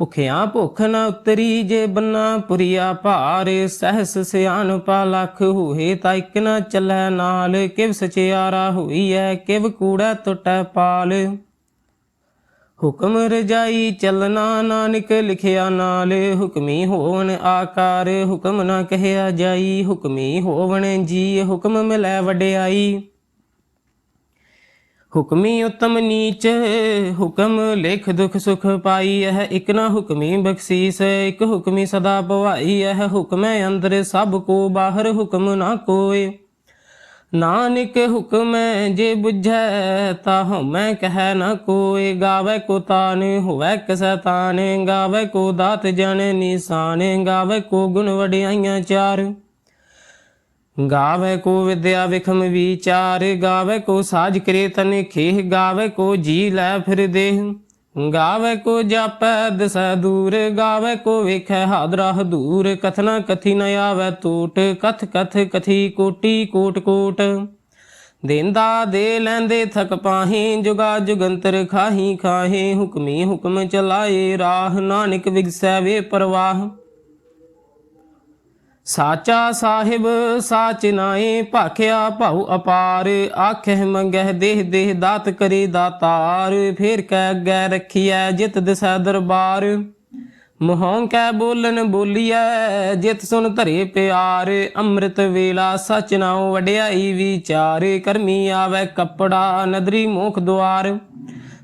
ਭੁਖਿਆ ਭੁਖ ਨਾ ਉਤਰੀ ਜੇ ਬੰਨਾ ਪੁਰੀਆ ਭਾਰ, ਸਹਸ ਸਿਆਣਪਾ ਲੱਖ ਹੋਏ ਤਾਂ ਇਕ ਨਾ ਚੱਲੈ ਨਾਲ, ਕਿਵ ਸਚਿਆਰਾ ਹੋਈ ਐ ਕਿਵ ਕੂੜਾ ਟੁੱਟੈ ਪਾਲ। ਹੁਕਮ ਰਜਾਈ ਚੱਲਣਾ ਨਾਨਕ ਲਿਖਿਆ ਨਾਲ, ਹੁਕਮੀ ਹੋਵਣ ਆਕਾਰ, ਹੁਕਮ ਨਾ ਕਹਿਆ ਜਾਈ, ਹੁਕਮੀ ਹੋਵਣ ਜੀ ਹੁਕਮ ਮਿਲੈ ਵਡਿਆਈ। ਹੁਕਮੀ ਉਤਮ ਨੀਚ, ਹੁਕਮ ਲਿਖ ਦੁਖ ਸੁਖ ਪਾਈ ਇਹ ਇਕ ਨਾ ਹੁਕਮੀ ਬਖਸ਼ੀਸ, ਇਕ ਹੁਕਮੀ ਸਦਾ ਭਵਾਈ ਇਹ ਹੁਕਮੈ ਅੰਦਰ ਸਭ ਕੋ, ਬਾਹਰ ਹੁਕਮ ਨਾ ਕੋਏ। ਨਾਨਕ ਹੁਕਮੈ ਜੇ ਬੁਝੈ ਤਾ ਹਉਮੈ ਕਹੈ ਨ ਕੋਇ ਗਾਵੇ ਕੋ ਤਾਨ, ਹੋਵੇ ਕਸੈ ਤਾਨ ਗਾਵੇ ਕੋ ਦਾਤ ਜਨ ਨਿਸ਼ਾਨ, ਗਾਵੇ ਕੋ ਗੁਣ ਵਡਿਆਈਆਂ ਚਾਰ। ਗਾਵੇ ਕੋ ਵਿਦਿਆ ਵਿਖਮ ਵਿਚਾਰ, ਗਾਵੇ ਕੋ ਸਾਜ ਕਰੇ ਤਨ ਖੇਹ, ਗਾਵੇ ਕੋ ਜੀ ਲੈ ਫਿਰ ਦੇਹ। ਗਾਵੇ ਕੋ ਜਾਪੈ ਦਸੈ ਦੂਰ, ਗਾਵੇ ਕੋ ਵੇਖੈ ਹਾਦਰਾ ਹਦੂਰ ਕਥਨਾ ਕਥੀ ਨ ਆਵੈ ਟੂਟ, ਕਥ ਕਥ ਕਥੀ ਕੋਟੀ ਕੋਟ ਕੋਟ। ਦੇਂਦਾ ਦੇ ਲੈਂਦੇ ਥਕ ਪਾਹੀ, ਜੁਗਾ ਜੁਗੰਤਰ ਖਾਹੀ ਖਾਹੇ, ਹੁਕਮੀ ਹੁਕਮ ਚਲਾਏ ਰਾਹ। ਨਾਨਕ ਵਿਗਸੈ ਵੇ ਪਰਵਾਹ। ਸਾਚਾ ਸਾਹਿਬ, ਸਾਚ ਨਾਏ ਭਾਖਿਆ ਭਉ ਅਪਾਰ। ਆਖਹਿ ਮੰਗਹਿ ਦੇਹ ਦੇਹ ਦਾਤ ਕਰੇ ਦਾਤਾਰ। ਫੇਰ ਕੈ ਅੱਗੇ ਰਖੀਐ ਜਿਤ ਦਿਸੈ ਦਰਬਾਰ। ਮੋਹੋਂ ਕੈ ਬੋਲਨ ਬੋਲੀਐ ਜਿਤ ਸੁਨ ਧਰੇ ਪਿਆਰ। ਅੰਮ੍ਰਿਤ ਵੇਲਾ ਸਚ ਨਾਉ ਵਡਿਆਈ ਵਿਚਾਰ। ਕਰਮੀ ਆਵੈ ਕਪੜਾ ਨਦਰੀ ਮੋਖ ਦੁਆਰ।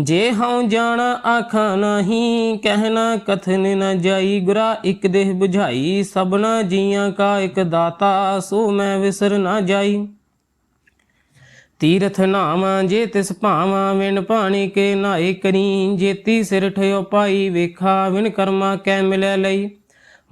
ਜੇ ਹਉ ਜਾਣਾ ਆਖਾਂ ਨਹੀਂ ਕਹਿਣਾ ਕਥਨ ਨ ਜਾਈ। ਗੁਰਾ ਇਕ ਦੇਹ 부ਝਾਈ ਸਭਨਾ ਜੀਆਂ ਕਾ ਇੱਕ ਦਾਤਾ, ਸੋ ਮੈਂ ਵਿਸਰ ਨਾ ਜਾਈ। ਤੀਰਥ ਨਾਵਾਂ ਜੇ ਤਿਸ ਭਾਵਾਂ, ਵਿਣ ਪਾਣੀ ਕੇ ਨਾਏ ਕਰੀ। ਜੇਤੀ ਸਿਰ ਠਿਓ ਪਾਈ, ਵੇਖਾ, ਵਿਣ ਕਰਮਾ ਕੈ ਮਿਲੈ ਲਈ।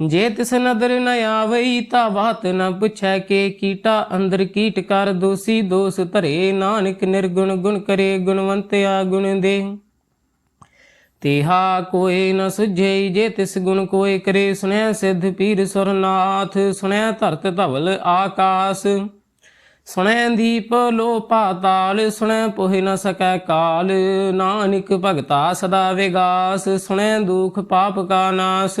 ਜੇ ਤਿਸ ਨਦਰ ਨ ਆਵਈ ਤਾ ਬਾਤ ਨ ਪੁੱਛੈ ਕੇ ਕੀਟਾ ਅੰਦਰ ਕੀਟ ਕਰ ਦੋਸੀ ਦੋਸ ਧਰੇ। ਨਾਨਕ ਨਿਰਗੁਣ ਗੁਣ ਕਰੇ ਗੁਣਵੰਤਿਆ ਗੁਣ ਦੇ। ਤੇਹਾ ਕੋਏ ਨ ਸੁਝਈ ਜੇ ਤਿਸ ਗੁਣ ਕੋਏ ਕਰੇ, ਸੁਣੈ ਸਿੱਧ ਪੀਰ ਸੁਰਨਾਥ, ਸੁਣੈ ਧਰਤ ਧਵਲ ਆਕਾਸ। ਸੁਣੈ ਦੀਪ ਲੋ ਪਾਤਾਲ, ਸੁਣੈ ਪੋਹਿ ਨ ਸਕੈ ਕਾਲ। ਨਾਨਕ ਭਗਤਾ ਸਦਾ ਵਿਗਾਸ, ਸੁਣੈ ਦੁਖ ਪਾਪ ਕਾ ਨਾਸ।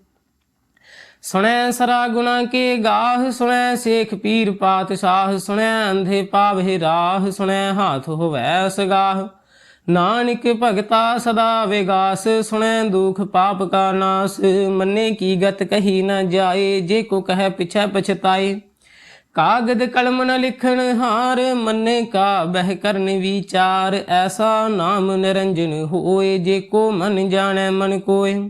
ਸੁਣੈ ਸਰਾ ਗੁਣਾ ਕੇ ਗਾਹ, ਸੁਣੈ ਸੇਖ ਪੀਰ ਪਾਤਸ਼ਾਹ ਸੁਣੈ ਅੰਧੇ ਪਾਵਹਿ ਰਾਹ, ਸੁਣੈ ਹਾਥ ਹੋਵੈ ਸਗਾਹ। ਨਾਨਕ ਭਗਤਾ ਸਦਾ ਵਿਗਾਸ, ਸੁਣੈ ਦੁਖ ਪਾਪ ਕਾ ਨਾਸ। ਮੰਨੇ ਕੀ ਗਤ ਕਹੀ ਨਾ ਜਾਏ, ਜੇ ਕੋ ਕਹੈ ਪਿਛੈ ਪਛਤਾਏ। ਕਾਗਦ ਕਲਮ ਨ ਲਿਖਣ ਹਾਰ, ਮੰਨੇ ਕਾ ਬਹਿ ਕਰਨ ਵਿਚਾਰ। ਐਸਾ ਨਾਮ ਨਿਰੰਜਨ ਹੋਏ, ਜੇ ਕੋ ਮਨ ਜਾਣੈ ਮਨ ਕੋਏ।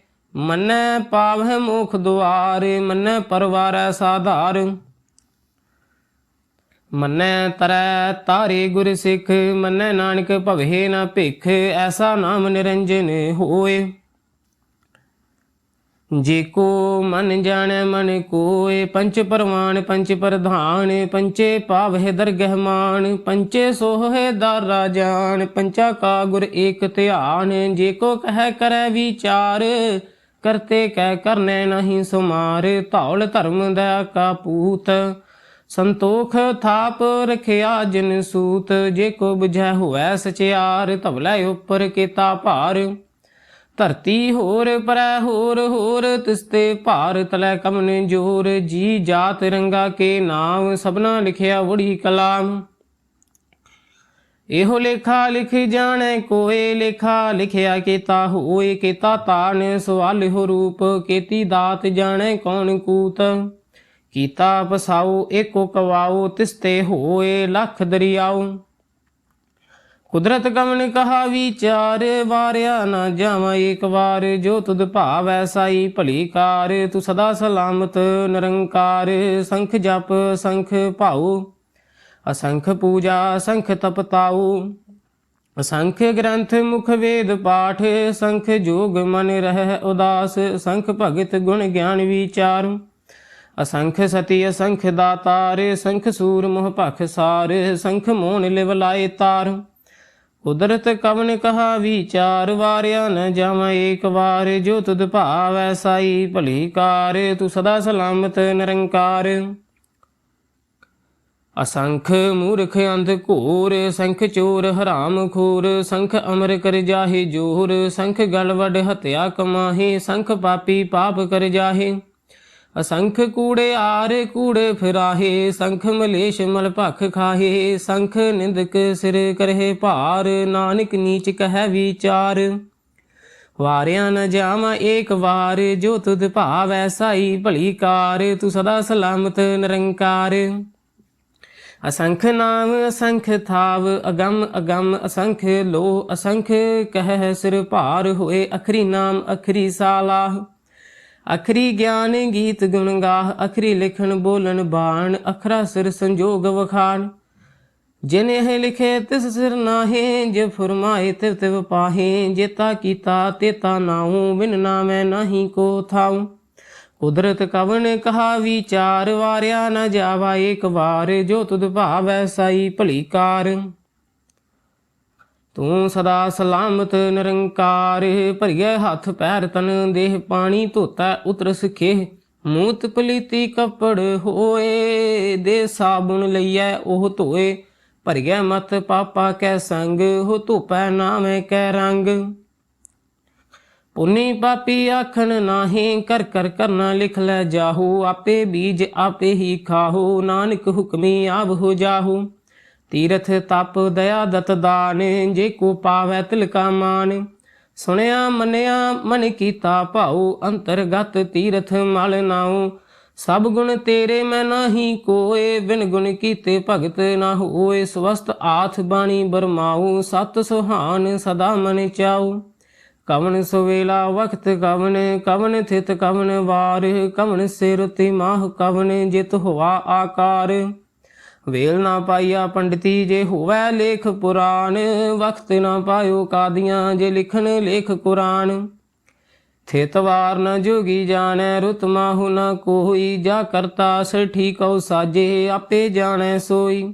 ਮੰਨੈ ਪਾਵਹਿ ਮੁਖ ਦੁਆਰ, ਮੰਨੈ ਪਰਵਾਰੈ ਸਾਧਾਰ। ਮੰਨੈ ਤਰੈ ਤਾਰੇ ਗੁਰ ਸਿੱਖ, ਮੰਨੈ ਨਾਨਕ ਭਵਹਿ ਨਾ ਭਿਖ, ਐਸਾ ਨਾਮ ਨਿਰੰਜਨ ਹੋਏ। ਜੇ ਕੋ ਮਨ ਜਾਣੈ ਮਨ ਕੋਏ, ਪੰਚ ਪਰਵਾਨ, ਪੰਚ ਪ੍ਰਧਾਨ, ਪੰਚੇ ਪਾਵਹਿ ਦਰਗਹਿ ਮਾਨ, ਪੰਚੇ ਸੋਹੇ ਦਾਰਾ ਜਾਨ, ਪੰਚਾ ਕਾ ਗੁਰ ਏਕ ਧਿਆਨ, ਜੇ ਕੋ ਕਹਿ ਕਰੈ ਵਿਚਾਰ ਕਰਤੇ ਕਹਿ ਕਰਨੈ ਨਹੀਂ ਸੁਮਾਰ, ਧੌਲ ਧਰਮ ਦਾ ਕਾ ਸੰਤੋਖ ਥਾਪ ਰਖਿਆ ਜਿਨ ਸੂਤ, ਜੇ ਕੋ 부ਝੈ ਹੋਐ ਸਚਿਆਰ, ਧਵਲੇ ਉਪਰ ਕੀਤਾ ਭਾਰ। ਧਰਤੀ ਹੋਰ ਪਰੈ ਹੋਰ ਹੋਰ ਤਿਸਤੇ ਭਾਰ ਤਲੈ ਕਮਨ ਜੋਰ। ਜੀ ਜਾਤ ਰੰਗਾ ਕੇ ਨਾਮ, ਸਭਨਾ ਲਿਖਿਆ ਵੜੀ ਕਲਾਮ ਇਹੋ ਲੇਖਾ ਲਿਖ ਜਾਣੈ, ਕੋਏ ਲੇਖਾ ਲਿਖਿਆ ਕੀਤਾ ਹੋਏ ਕੀਤਾ ਤਾਨ ਸਵਾਲ ਹੋ ਰੂਪ ਕੀਤੀ ਦਾਤ ਜਾਣੈ ਕੌਣ ਕੂਤ। ਕੀਤਾ ਪਸਾਉ ਏਕੋ ਕਵਾਉ ਤਿਸਤੇ ਹੋਏ ਲਖ ਦਰਿਆਉ ਕੁਦਰਤ ਕਮਨ ਕਹਾ ਵਿਚਾਰ, ਵਾਰਿਆ ਨਾ ਜਾਵਾਂ ਇੱਕ ਵਾਰ। ਜੋ ਤੁਧ ਭਾਵੈ ਸਾਈ ਭਲੀ ਕਾਰ, ਤੂੰ ਸਦਾ ਸਲਾਮਤ ਨਿਰੰਕਾਰ। ਸੰਖ ਜਪ, ਸੰਖ ਭਾਉ। ਅਸੰਖ ਪੂਜਾ, ਅਸੰਖ ਤਪਤਾਉ। ਅਸੰਖ ਗ੍ਰੰਥ ਮੁਖ ਵੇਦ ਪਾਠ ਸੰਖ ਜੋਗ ਮਨ ਰਹਿ ਉਦਾਸ ਸੰਖ ਭਗਤ ਗੁਣ ਗਿਆਨ ਵਿਚਾਰ। ਅਸੰਖ ਸਤੀ, ਅਸੰਖ ਦਾਤਾਰ ਸੰਖ ਸੂਰ ਮੋਹ ਭਖ ਸਾਰ ਸੰਖ ਮੋਨ ਲਿਵ ਲਾਏ ਤਾਰ। ਕੁਦਰਤ ਕਵਨ ਕਹਾ ਵਿਚਾਰ, ਵਾਰਿਆ ਨ ਜਾਵਾਂ ਏਕ ਵਾਰ, ਜੋ ਤੁਧ ਭਾਵੈ ਸਾਈ ਭਲੀ ਕਾਰ, ਤੂੰ ਸਦਾ ਸਲਾਮਤ ਨਿਰੰਕਾਰ। ਅਸੰਖ ਮੂਰਖ ਅੰਧ ਘੋਰ, ਸੰਖ ਚੋਰ ਹਰਾਮ ਖੋਰ, ਸੰਖ ਅਮਰ ਕਰ ਜਾਹੇ ਜੋਰ, ਸੰਖ ਗਲਵੜ ਹਤਿਆ ਕਮਾਹੇ, ਸੰਖ ਪਾਪੀ ਪਾਪ ਕਰ ਜਾਹੇ। ਅਸੰਖ ਕੂੜੇ ਆਰੇ ਕੂੜੇ ਫਿਰਾਹੇ, ਸੰਖ ਮਲੇਸ਼ ਮਲ ਭਖ ਖਾਹੇ, ਸੰਖ ਨਿੰਦਕ ਸਿਰ ਕਰਹਿ ਭਾਰ, ਨਾਨਕ ਨੀਚ ਕਹੈ ਵਿਚਾਰ। ਵਾਰਿਆ ਨ ਜਾਵਾਂ ਏਕ ਵਾਰ, ਜੋ ਤੁਧ ਭਾਵੈ ਸਾਈ ਭਲੀ ਕਾਰ, ਤੂੰ ਸਦਾ ਸਲਾਮਤ ਨਿਰੰਕਾਰ। ਅਸੰਖ ਨਾਮ, ਅਸੰਖ ਥਾਵ, ਅਗੰਮ ਅਗੰਮ, ਅਸੰਖ ਲੋ ਅਸੰਖ ਕਹਿ ਸਿਰ ਭਾਰ ਹੋਏ, ਅਖਰੀ ਨਾਮ, ਅਖਰੀ ਸਾਲਾਹ। ਅਖਰੀ ਗਿਆਨ ਗੀਤ ਗੁਣ ਗਾਹ, ਅਖਰੀ ਲਿਖਣ ਬੋਲਣ ਬਾਣ, ਅਖਰਾ ਸਿਰ ਸੰਜੋਗ ਵਖਾਣ। ਜਿਨ ਇਹ ਲਿਖੇ ਤਿਸ ਸਿਰ ਨਾਹੀ, ਜੇ ਫਰਮਾਏ ਤਿਵ ਤਿਵ ਪਾਹੇ, ਜੇਤਾ ਕੀਤਾ ਤੇਤਾ ਨਾਉ, ਬਿਨ ਨਾਮੈ ਨਾਹੀ ਕੋ ਥਾਉ। ਕੁਦਰਤ ਕਵਨ ਕਹਾ ਵਿਚਾਰ, ਵਾਰਿਆ ਨ ਜਾਵਾ ਏਕ ਵਾਰ, ਜੋ ਤੁਧ ਭਾਵੈ ਸਾਈ ਭਲੀ ਕਾਰ। ਤੂੰ ਸਦਾ ਸਲਾਮਤ ਨਿਰੰਕਾਰ ਭਰੀਏ ਹੱਥ ਪੈਰ ਤਨ ਦੇਹ ਪਾਣੀ ਧੋਤਾ ਉਤਰ ਸਖੇ ਮੂਤ ਪਲੀਤੀ ਕੱਪੜ ਹੋਏ, ਦੇ ਸਾਬੁਣ ਲਈਐ ਉਹ ਧੋਏ। ਭਰੀਏ ਮਤ ਪਾਪਾ ਕੈ ਸੰਗ, ਹੋ ਧੋਪੈ ਨਾਮੈ ਕੈ ਰੰਗ। ਪੁੰਨੀ ਪਾਪੀ ਆਖਣ ਨਾਹੀ, ਕਰ ਕਰ ਕਰਨਾ ਲਿਖ ਲੈ ਜਾਹੂ, ਆਪੇ ਬੀਜ ਆਪੇ ਹੀ ਖਾਹੂ, ਨਾਨਕ ਹੁਕਮੀ ਆਵ ਹੋ ਜਾਹੂ। ਤੀਰਥ ਤਪ ਦਇਆ ਦਤ ਦਾਨ, ਜੇ ਕੋ ਪਾਵੈ ਤਿਲਕਾ ਮਾਨ। ਸੁਣਿਆ ਮੰਨਿਆ ਮਨ ਕੀਤਾ ਭਾਉ, ਅੰਤਰਗਤ ਤੀਰਥ ਮਲ ਨਾਉ। ਸਭ ਗੁਣ ਤੇਰੇ ਮੈਂ ਨਾਹੀ ਕੋਏ, ਬਿਨ ਗੁਣ ਕੀਤੇ ਭਗਤ ਨਾ ਹੋਏ। ਸਵਸਤ ਆਥ ਬਾਣੀ ਬਰਮਾਉ, ਸਤ ਸੁਹਾਨ ਸਦਾ ਮਨ ਚਾਉ। ਕਵਨ ਸੁਵੇਲਾ ਵਖਤ ਕਵਨ ਕਵਨ ਥਿਤ ਕਵਨ ਵਾਰ, ਕਵਨ ਸਿਰ ਤੇ ਮਾਹ ਕਵਨ ਜਿਤ ਹੋਆ ਆਕਾਰ। ਵੇਲ ਨਾ ਪਾਈਆ ਪੰਡਤੀ ਜੇ ਹੋਵੈ ਲੇਖ ਪੁਰਾਨ ਵਕਤ ਨਾ ਪਾਇਓ ਕਾਦੀਆਂ ਜੇ ਲਿਖਣ ਲੇਖ ਕੁਰਾਨ। ਥੇਤਵਾਰ ਨ ਜੋਗੀ ਜਾਣੈ, ਰੁਤ ਮਾਹੁ ਨ ਕੋਈ, ਜਾ ਕਰਤਾ ਸ ਠੀਕਉ ਸਾਜੇ, ਆਪੇ ਜਾਣੈ ਸੋਈ।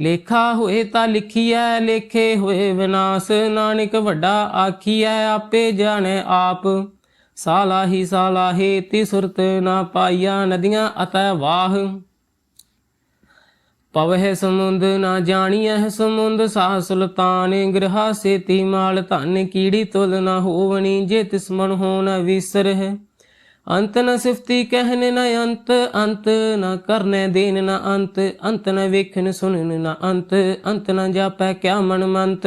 ਲੇਖਾ ਹੋਏ ਤਾਂ ਲਿਖੀਐ, ਲੇਖੇ ਹੋਏ ਵਿਨਾਸ਼, ਨਾਨਕ ਵੱਡਾ ਆਖੀਐ, ਆਪੇ ਜਾਣੈ ਆਪ। ਸਾਲਾਹੀ ਸਾਲਾਹੇ ਤੀ ਸੁਰਤ ਨਾ ਪਾਈਆ, ਨਦੀਆਂ ਅਤੈ ਵਾਹ। ਪਵਹਿ ਸਮੁੰਦ ਨਾ ਜਾਣੀਐ ਸਮੁੰਦ, ਸਾਹ ਸੁਲਤਾਨ ਗ੍ਰਹਾ ਸੇਤੀ ਮਾਲ, ਧਨ ਕੀੜੀ ਤੁਲ ਨਾ ਹੋਵਣੀ, ਜੇ ਤਿਸ ਮਨ ਹੋਣ ਨ ਵਿਸਰਹਿ ਅੰਤ ਨ ਸਿਫਤੀ ਕਹਿਨ ਨ ਅੰਤ ਅੰਤ ਨ ਕਰਨੇ ਦੇਨ ਨ ਅੰਤ ਅੰਤ ਨ ਵੇਖਨ ਸੁਣਨ ਨ ਅੰਤ ਅੰਤ ਨ ਜਾਪੈ ਕਿਆ ਮਨ ਮੰਤ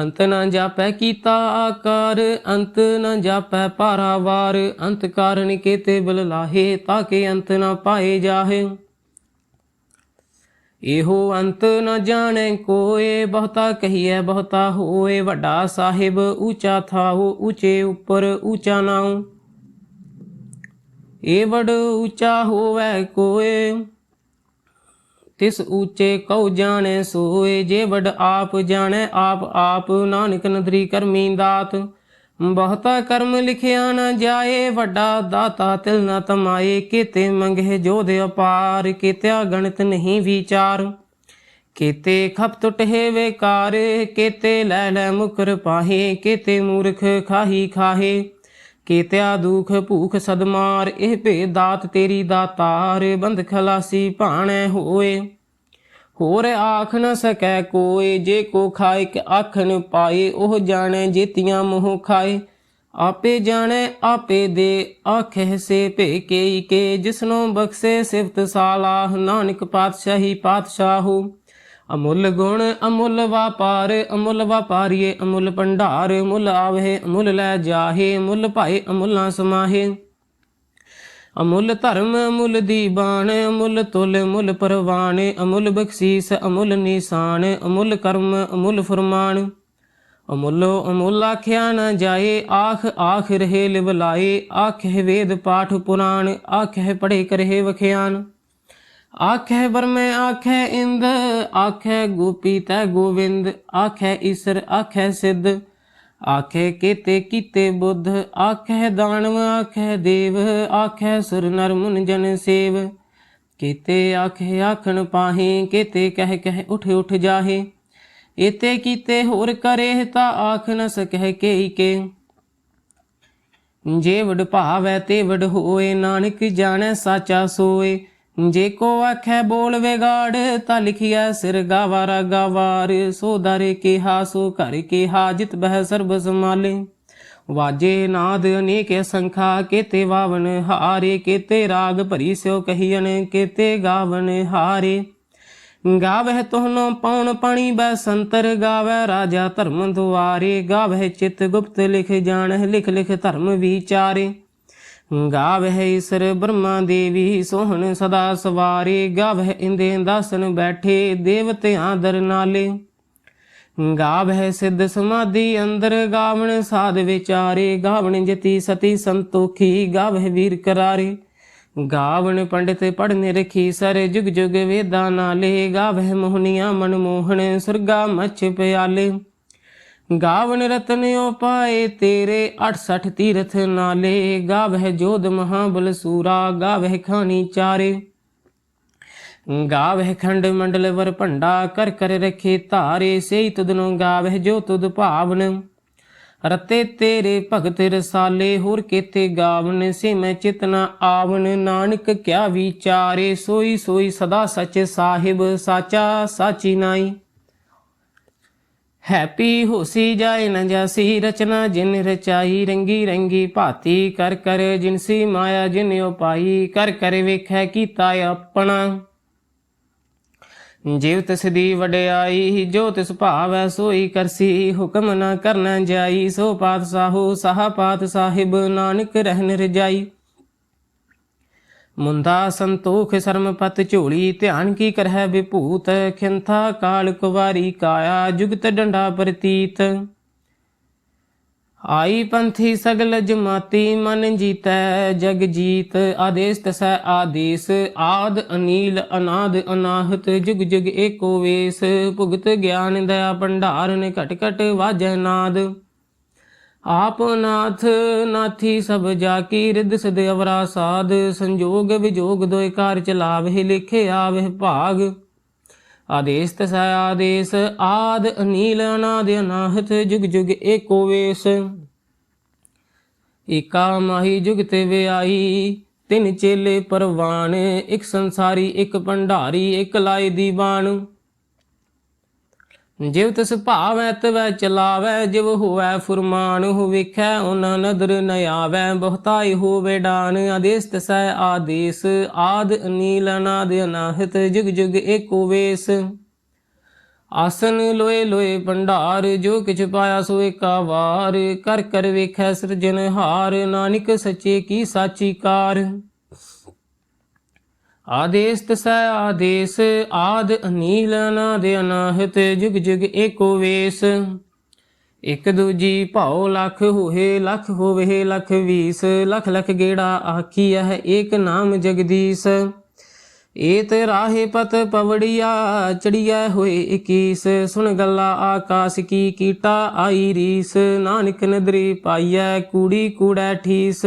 ਅੰਤ ਨ ਜਾਪੈ ਕੀਤਾ ਆਕਾਰ, ਅੰਤ ਨ ਜਾਪੈ ਪਾਰਾਵਾਰ ਅੰਤ ਕਾਰਨ ਕੇਤੇ ਬਲ ਲਾਹੇ ਤਾਕੇ ਅੰਤ ਨ ਪਾਏ ਜਾਹੇ। ਇਹੋ ਅੰਤ ਨ ਜਾਣੈ ਕੋਏ, ਬਹੁਤਾ ਕਹੀਐ ਬਹੁਤਾ ਹੋਏ, ਵੱਡਾ ਸਾਹਿਬ, ਊਚਾ ਥਾਉ, ਊਚੇ ਉੱਪਰ ਊਚਾ ਨਾਉ। ਏ ਵਡ ਊਚਾ ਹੋਵੈ ਕੋਏ, ਤਿਸ ਊਚੇ ਕਉ ਜਾਣੈ ਸੋਏ, ਜੇ ਵਡ ਆਪ ਜਾਣੈ ਆਪ ਆਪ, ਨਾਨਕ ਨਦਰੀ ਕਰਮੀ ਦਾਤ, ਬਹੁਤਾ ਕਰਮ ਲਿਖਿਆ ਨਾ ਜਾਏ, ਵੱਡਾ ਦਾਤਾ ਤਿਲ ਨਾ ਤਮਾਏ, ਕੀਤੇ ਮੰਗੇ ਜੋਧ ਅਪਾਰ, ਕੀਤਿਆ ਗਣਿਤ ਨਹੀਂ ਵਿਚਾਰ, ਕੀਤੇ ਖਪ ਟੁਟੇ ਵੇਕਾਰ, ਕੀਤੇ ਲੈ ਲੈ ਮੁਕਰ ਪਾਹੇ, ਕੀਤੇ ਮੂਰਖ ਖਾਹੀ ਖਾਹੇ। ਕੀਤਿਆ ਦੁਖ ਭੂਖ ਸਦਮਾਰ ਇਹ ਭੇ ਦਾਤ ਤੇਰੀ ਦਾਤਾਰ, ਬੰਦ ਖਲਾਸੀ ਭਾਣੈ ਹੋਏ। ਹੋਰ ਆਖ ਨ ਸਕੈ ਕੋਏ, ਜੇ ਕੋ ਖਾਏ ਕਿ ਆਖ ਪਾਏ, ਉਹ ਜਾਣੈ ਜੇਤੀਆਂ ਮੋਹ ਖਾਏ। ਆਪੇ ਜਾਣੈ, ਆਪੇ ਦੇ ਆਖੇ ਸੇ ਭੇ ਕੇ ਕੇ, ਜਿਸਨੋ ਬਖਸ਼ੇ ਸਿਫਤ ਸਾਲਾਹ, ਨਾਨਕ ਪਾਤਸ਼ਾਹੀ ਪਾਤਸ਼ਾਹੂ। ਅਮੁੱਲ ਗੁਣ ਅਮੁੱਲ ਵਪਾਰ, ਅਮੁੱਲ ਵਾਪਾਰੀਏ ਅਮੁੱਲ ਭੰਡਾਰ ਮੁੱਲ ਆਵੇ ਅਮੁੱਲ ਲੈ ਜਾਹੇ ਮੁੱਲ ਭਾਏ, ਅਮੁੱਲਾਂ ਸਮਾਹੇ। ਅਮੁੱਲ ਧਰਮ, ਅਮੁੱਲ ਦੀਬਾਨ ਅਮੁੱਲ ਤੁਲ ਮੁੱਲ ਪਰਵਾਨ ਅਮੁੱਲ ਬਖਸ਼ੀਸ, ਅਮੁੱਲ ਨਿਸ਼ਾਨ, ਅਮੁੱਲ ਕਰਮ, ਅਮੁੱਲ ਫਰਮਾਨ। ਅਮੁੱਲੋ ਅਮੁੱਲ ਆਖਿਆ ਨਾ ਜਾਏ, ਆਖ ਆਖ ਰਹੇ ਲਿਵਲਾਏ ਆਖੇ ਵੇਦ ਪਾਠ ਪੁਰਾਣ ਆਖੇ ਪੜੇ ਕਰੇ ਵਖਿਆਨ। ਆਖੇ ਬਰਮੇ ਆਖੇ ਇੰਦ, ਆਖੇ ਗੋਪੀ ਤੈ ਗੋਵਿੰਦ, ਆਖੇ ਈਸਰ, ਆਖੇ ਸਿੱਧ। ਆਖੇ ਕੀਤੇ ਕੀਤੇ ਬੁੱਧ, ਆਖੇ ਦਾਨਵ, ਆਖੇ ਦੇਵ, ਆਖੇ ਸੁਰ ਨਰ ਮੁਨ ਜਨ ਸੇਵ। ਕੀਤੇ ਆਖੇ ਆਖਣ ਪਾਹੇ, ਕੀਤੇ ਕਹਿ ਕਹਿ ਉਠ ਉਠ ਜਾਹੇ। ਇਤੇ ਕੀਤੇ ਹੋਰ ਕਰੇ ਤਾ ਆਖ ਨ ਸਕਹਿ ਕੇ ਕੇ। ਜੇ ਵਡ ਭਾਵੈ ਤੇ ਵਡ ਹੋਏ, ਨਾਨਕ ਜਾਣੈ ਸਾਚਾ ਸੋਏ। ਜੇ ਕੋ ਆਖੈ ਬੋਲ ਵਿਗਾੜ ਤਾਂ ਲਿਖਿਆ ਸਿਰ ਗਾਵਾਰਾ ਗਾਵਾਰ। ਸੋ ਦਰੇ ਕਿਹਾ, ਸੋ ਘਰ ਕਿਹਾ, ਜਿਤ ਬਹਿ ਸਰਬ ਸਮਾਲੇ ਵਾਜੇ ਨਾਦ ਅਨੇਕ ਸੰਖਾ, ਕੇਤੇ ਵਾਵਨ ਹਾਰੇ, ਕੇਤੇ ਰਾਗ ਭਰੀ ਸਿਓ ਕਹੀਣ ਕੇਤੇ ਗਾਵਣ ਹਾਰੇ। ਗਾਵਹਿ ਤੋਹਨੋ ਪਉਣ ਪਾਣੀ ਬੈ ਸੰਤਰ ਗਾਵੈ ਰਾਜਾ ਧਰਮ ਦੁਆਰੇ। ਗਾਵਹਿ ਚਿਤ ਗੁਪਤ ਲਿਖ ਜਾਣ ਲਿਖ ਲਿਖ ਧਰਮ ਵਿਚਾਰੇ। ਗਾਵਹਿ ਈਸਰ ਬ੍ਰਹਮਾ ਦੇਵੀ, ਸੋਹਣ ਸਦਾ ਸਵਾਰੇ, ਗਾਵਹਿ ਇੰਦੇ ਦਾਸਨ ਬੈਠੇ ਦੇਵਤਿਆਂ ਦਰ ਨਾਲੇ। ਗਾਵਹਿ ਸਿੱਧ ਸਮਾਧੀ ਅੰਦਰ, ਗਾਵਣ ਸਾਧ ਵਿਚਾਰੇ, ਗਾਵਣ ਜਤੀ ਸਤੀ ਸੰਤੋਖੀ, ਗਾਵਹਿ ਵੀਰ ਕਰਾਰੇ। ਗਾਵਣ ਪੰਡਿਤ ਪੜਨੇ ਰਖੀ ਸਰ ਜੁਗ ਜੁਗ ਵੇਦਾਂ ਨਾਲੇ। ਗਾਵਹਿ ਮੋਹਨੀਆਂ ਮਨ ਮਨਮੋਹਣ ਸੁਰਗਾ ਮਛ ਪਿਆਲੇ। ਗਾਵਨ ਰਤਨਿਓ ਪਾਏ ਤੇਰੇ 68 ਤੀਰਥ ਨਾਲੇ, ਗਾਵਹਿ ਜੋਧ ਮਹਾਬਲ ਸੂਰਾ, ਗਾਵਹਿ ਖਾਨੀ ਚਾਰੇ। ਗਾਵਹਿ ਖੰਡ ਮੰਡਲ ਵਰ ਭੰਡਾ, ਕਰ ਕਰ ਰਖੇ ਧਾਰੇ, ਸੇਈ ਤੁਧਨੋ ਗਾਵਹਿ ਜੋ ਤੁਦ ਭਾਵਨ। ਰਤੇ ਤੇਰੇ ਭਗਤ ਰਸਾਲੇ, ਹੋਰ ਕੇਤੇ ਗਾਵਨ, ਸੇ ਮੈਂ ਚਿਤਨਾ ਆਵਨ। ਨਾਨਕ ਕਿਆ ਵਿਚਾਰੇ, ਸੋਈ ਸੋਈ ਸਦਾ ਸਚ ਸਾਹਿਬ, ਸਾਚਾ ਸਾਚੀ ਨਾਈ। ਹੈਪੀ ਹੋਸੀ ਜਾਏ ਨ ਜਾਸੀ ਰਚਨਾ, ਜਿਨ ਰਚਾਈ ਰੰਗੀ ਰੰਗੀ ਭਾਤੀ ਕਰ ਕਰ ਜਿਨਸੀ ਮਾਇਆ ਜਿਨ ਉਪਾਈ ਕਰ ਕਰ ਵੇਖੈ ਕੀਤਾ ਆਪਣਾ। ਜਿਵ ਤਿਸ ਦੀ ਵਡਿਆਈ, ਜੋ ਤਿਸ ਭਾਵੈ ਸੋਈ ਕਰਸੀ, ਹੁਕਮ ਨਾ ਕਰਨਾ ਜਾਈ, ਸੋ ਪਾਤਸ਼ਾਹੋ, ਸਾਹ ਪਾਤ ਸਾਹਿਬ, ਨਾਨਕ ਰਹਿਨ ਰਜਾਈ। ਮੁੰਦਾ ਸੰਤੋਖ ਸਰਮਪਤ ਝੋਲੀ, ਧਿਆਨ ਕੀ ਕਰਹਿ ਵਿਭੂਤ? ਖਿੰਥਾ ਕਾਲ ਕੁਵਾਰੀ ਕਾਇਆ, ਜੁਗਤ ਡੰਡਾ ਪ੍ਰਤੀਤ। ਆਈ ਪੰਥੀ ਸਗਲ ਜਮਾਤੀ, ਮਨ ਜੀਤੈ ਜਗ ਜੀਤ। ਆਦੇਸ ਤਸੈ ਆਦੇਸ, ਆਦ ਅਨੀਲ, ਅਨਾਦ ਅਨਾਹਤ, ਜੁਗ ਜੁਗ ਏਕੋ ਵੇਸ। ਭੁਗਤ ਗਿਆਨ ਦਇਆ ਭੰਡਾਰਨ, ਘਟ ਘਟ ਵਾਜੈ ਨਾਦ। ਆਪ ਨਾਥ ਨਾਥੀ ਸਭ ਜਾ ਕੀ ਰਿਦ ਸਦ ਅਵਰਾ ਸਾਧ, ਸੰਜੋਗ ਵਿਜੋਗ ਦੋਇ ਕਾਰ ਚਲਾਵੇ ਲਿਖੇ ਆਵਹਿ ਭਾਗ। ਆਦੇਸ ਤਸੈ ਆਦੇਸ, ਆਦ ਅਨੀਲ ਅਨਾਦ ਅਨਾਹਤ, ਜੁਗ ਜੁਗ ਏਕੋ ਵੇਸ। ਏਕਾ ਮਾਹੀ ਜੁਗ ਤੇ ਵਿਆਈ ਤਿੰਨ ਚੇਲੇ ਪਰਵਾਨ ਇੱਕ ਸੰਸਾਰੀ, ਇੱਕ ਭੰਡਾਰੀ, ਇੱਕ ਲਾਏ ਦੀਵਾਨ। ਜਿਵ ਤਿਸ ਭਾਵੈ ਤਵੈ ਚਲਾਵੈ, ਜਿਵ ਹੋਵੈ ਫੁਰਮਾਨ ਹੋ ਵੇਖੈ ਉਹਨਾਂ ਨਦਰ ਨ ਆਵੈ। ਬਹੁਤਾਈ ਹੋਵੇ ਡਾਨ, ਆਦੇਸ ਤਸੈ ਆਦੇਸ, ਆਦ ਅਨੀਲ ਅਨਾਦ ਅਨਾਹਤ, ਜੁਗ ਜੁਗ ਏਕੋ ਵੇਸ। ਆਸਨ ਲੋਏ ਲੋਏ ਭੰਡਾਰ, ਜੋ ਕਿਛ ਪਾਇਆ ਸੋ ਏਕਾ ਵਾਰ ਕਰ ਕਰ ਵੇਖੈ ਸਿਰਜਨ ਹਾਰ ਨਾਨਕ ਸੱਚੇ ਕੀ ਸਾਚੀ ਕਾਰ। ਆਦੇਸ ਤਸੈ ਆਦੇਸ, ਆਦ ਅਨੀਲ, ਅਨਾਦ ਅਨਾਹਤ, ਜੁਗ ਜੁਗ ਏਕੋ ਵੇਸ। ਇਕ ਦੂਜੀ ਭਾਉ ਲੱਖ ਹੋਏ, ਲਖ ਹੋਵੇ, ਲਖ ਵੀਸ। ਲਖ ਲਖ ਗੇੜਾ ਆਖੀ ਹੈ ਏਕ ਨਾਮ ਜਗਦੀਸ਼। ਏਤ ਰਾਹੇ ਪਤ ਪਵੜੀਆ, ਚੜੀਐ ਹੋਏ 21 ਸੁਣ ਗੱਲਾ ਆਕਾਸ ਕੀ ਕੀਟਾ ਆਈ ਰੀਸ। ਨਾਨਕ ਨਦਰੀ ਪਾਈਐ, ਕੂੜੀ ਕੂੜੈ ਠੀਸ।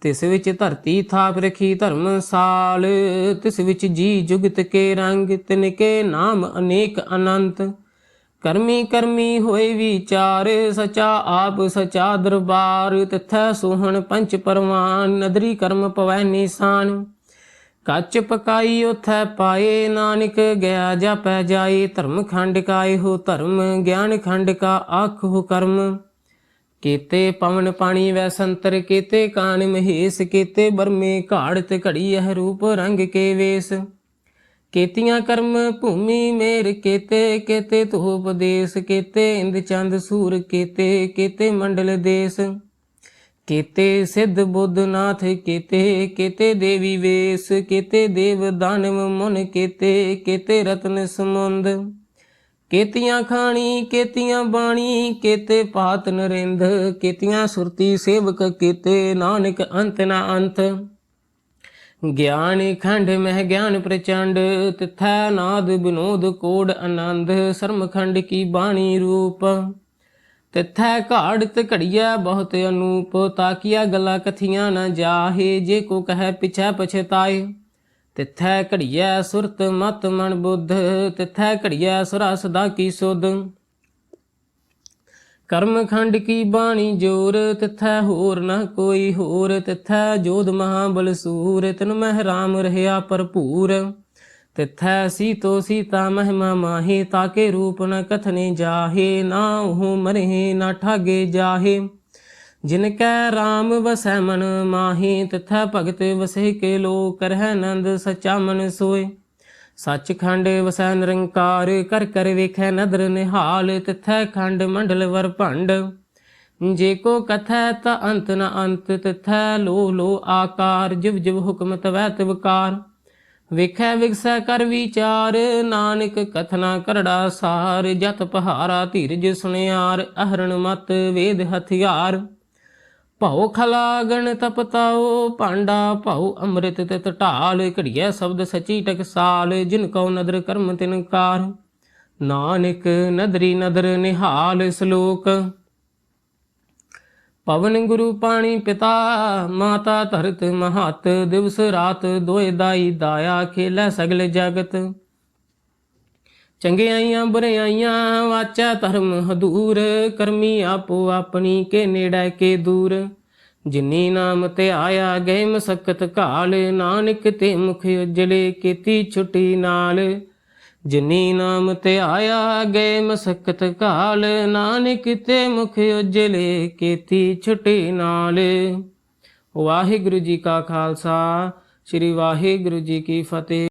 ਤਿਸ ਵਿੱਚ ਧਰਤੀ ਥਾਪ ਰਖੀ ਧਰਮਸਾਲ ਤਿਸ ਵਿੱਚ ਜੀ ਜੁਗਤ ਕੇ ਰੰਗ ਤਿਨਕੇ ਨਾਮ ਅਨੇਕ ਅਨੰਤ। ਕਰਮੀ ਕਰਮੀ ਹੋਏ ਵਿਚਾਰ, ਸਚਾ ਆਪ ਸਚਾ ਦਰਬਾਰ। ਤਿਥੈ ਸੋਹਣ ਪੰਚ ਪਰਵਾਨ, ਨਦਰੀ ਕਰਮ ਪਵੈ ਨਿਸ਼ਾਨ। ਕੱਚ ਪਕਾਈ ਉਥੈ ਪਾਏ, ਨਾਨਕ ਗਿਆ ਜਾਪੈ ਜਾਏ। ਧਰਮ ਖੰਡ ਕਾਏ ਹੋ ਧਰਮ, ਗਿਆਨ ਖੰਡ ਕਾ ਆਖ ਹੋ ਕਰਮ। ਕੀਤੇ ਪਵਨ ਪਾਣੀ ਵੈ ਸੰਤਰ ਕੀਤੇ, ਕਾਨ ਮਹੇਸ਼ ਕੀਤੇ, ਬਰਮੇ ਘਾੜ ਤੇ ਘੜੀ ਇਹ ਰੂਪ ਰੰਗ ਕੇ ਵੇਸ। ਕੀਤੀਆਂ ਕਰਮ ਭੂਮੀ ਮੇਰ ਕੀਤੇ ਕੀਤੇ ਧੂਪ ਦੇਸ ਕੀਤੇ, ਇੰਦ ਚੰਦ ਸੂਰ ਕੀਤੇ ਕੀਤੇ ਮੰਡਲ ਦੇਸ। ਕੀਤੇ ਸਿੱਧ ਬੁੱਧ ਨਾਥ ਕੀਤੇ ਕੀਤੇ ਦੇਵੀ ਵੇਸ, ਕੀਤੇ ਦੇਵ ਦਾਨਵ ਮੁਨ ਕੀਤੇ ਕੀਤੇ ਰਤਨ ਸਮੁੰਦ। ਕੇਤੀਆਂ ਖਾਣੀ, ਕੇਤੀਆਂ ਬਾਣੀ, ਕੇਤੇ ਪਾਤ ਨਰਿੰਦ, ਕੇਤੀਆਂ ਸੁਰਤੀ ਸੇਵਕ, ਕੀਤੇ ਨਾਨਕ ਅੰਤ ਨਾ ਅੰਤ। ਗਿਆਨ ਖੰਡ ਮਹਿ ਗਿਆਨ ਪ੍ਰਚੰਡ, ਤਿਥੈ ਨਾਦ ਬਿਨੋਦ ਕੋਡ ਆਨੰਦ, ਸਰਮ ਖੰਡ ਕੀ ਬਾਣੀ ਰੂਪ। ਤਿਥੈ ਘਾੜ ਤੇ ਘੜੀਐ ਬਹੁਤ ਅਨੂਪ ਤਾਕੀਆ ਗਲਾ ਕਥੀਆਂ ਨਾ ਜਾਹੇ, ਜੇ ਕੋ ਕਹੈ ਪਿਛੈ ਪਛਤਾਏ। ਤਿਥੈ ਘੜੀਐ ਸੁਰਤ ਮਤ ਮਨ ਬੁੱਧ, ਤਿਥੈ ਘੜੀਐ ਸੁਰਾ ਸਦਾ ਕੀ ਸੁਧ? ਕਰਮ ਖੰਡ ਕੀ ਬਾਣੀ ਜੋਰ, ਤਿਥੈ ਹੋਰ ਨਾ ਕੋਈ ਹੋਰ, ਤਿਥੈ ਜੋਧ ਮਹਾਬਲ ਬਲਸੂਰ, ਤਿਨ ਮਹਿ ਰਾਮ ਰਹਿਆ ਭਰਪੂਰ। ਤਿਥੈ ਸੀਤੋ ਸੀਤਾ ਮਹਿਮਾ ਮਾਹੇ, ਤਾਕੇ ਰੂਪ ਨ ਕਥਨੇ ਜਾਹੇ, ਨਾ ਉਹ ਮਰਹਿ, ਨਾ ਠਾਗੇ ਜਾਹੇ। ਜਿਨ ਕੈ RAM ਵਸੈ ਮਨ ਮਾਹੀ, ਤਥਾ ਭਗਤ ਵਸੇ ਕੇ ਲੋ ਕਰਹਿ ਨੰਦ ਸਚਾ ਮਨ ਸੋਏ। ਸੱਚਖੰਡ ਵਸੈ ਨਿਰੰਕਾਰ, ਕਰ ਕਰ ਵੇਖੈ ਨਦਰ ਨਿਹਾਲ, ਤਿਥੈ ਖੰਡ ਮੰਡਲ ਵਰ ਭੰਡ। ਜੇ ਕੋ ਕਥੈ ਤਾ ਅੰਤ ਨ ਅੰਤ, ਤਿਥੈ ਲੋ ਲੋ ਆਕਾਰ, ਜਿਵ ਜਿਵ ਹੁਕਮ ਤਵੈ ਤਿਵਕਾਰ ਵੇਖੈ ਵਿਗਸੈ ਕਰ ਵਿਚਾਰ, ਨਾਨਕ ਕਥਨਾ ਕਰੜਾ ਸਾਰ, ਜਤ ਪਹਾਰਾ ਧੀਰਜ ਸੁਨਿਆਰ, ਅਹਰਣ ਮਤ ਵੇਦ ਹਥਿਆਰ। ਭਉ ਖਲਾਗਣ ਤਪਤਾਓ ਭਾਂਡਾ ਭਉ ਅੰਮ੍ਰਿਤ ਤਿਤ ਢਾਲ, ਘੜੀਐ ਸ਼ਬਦ ਸਚੀ ਟਕਸਾਲ ਜਿਨ ਕਉ ਨਦਰ ਕਰਮ ਤਿਨ ਕਾਰ। ਨਾਨਕ ਨਦਰੀ ਨਦਰ ਨਿਹਾਲ ਸ਼ਲੋਕ। ਪਵਨ ਗੁਰੂ ਪਾਣੀ ਪਿਤਾ, ਮਾਤਾ ਧਰਤ ਮਹਤ, ਦਿਵਸ ਰਾਤ ਦੋਇ ਦਾਈ ਦਾਇਆ ਖੇਲੇ ਸਗਲ ਜਗਤ। ਚੰਗਿਆਈਆਂ ਬੁਰਿਆਈਆਂ ਵਾਚਾ ਧਰਮ ਹਦੂਰ, ਕਰਮੀ ਆਪੋ ਆਪਣੀ ਕੇ ਨੇੜੇ ਕੇ ਦੂਰ। ਜਿਨੀ ਨਾਮ ਤੇ ਆਇਆ ਗਏ ਮਸਕਤ ਕਾਲ ਨਾਨਕ ਤੇ ਮੁਖ ਉਜਲੇ ਕੀਤੀ ਛੁਟੀ ਨਾਲ। ਜਿਨੀ ਨਾਮ ਤੇ ਆਇਆ ਗਏ ਮਸਕਤ ਘਾਲ, ਨਾਨਕ ਤੇ ਮੁਖ ਉਜਲੇ ਕੀਤੀ ਛੁਟੀ ਨਾਲ। ਵਾਹਿਗੁਰੂ ਜੀ ਕਾ ਖਾਲਸਾ, ਸ੍ਰੀ ਵਾਹਿਗੁਰੂ ਜੀ ਕੀ ਫਤਿਹ।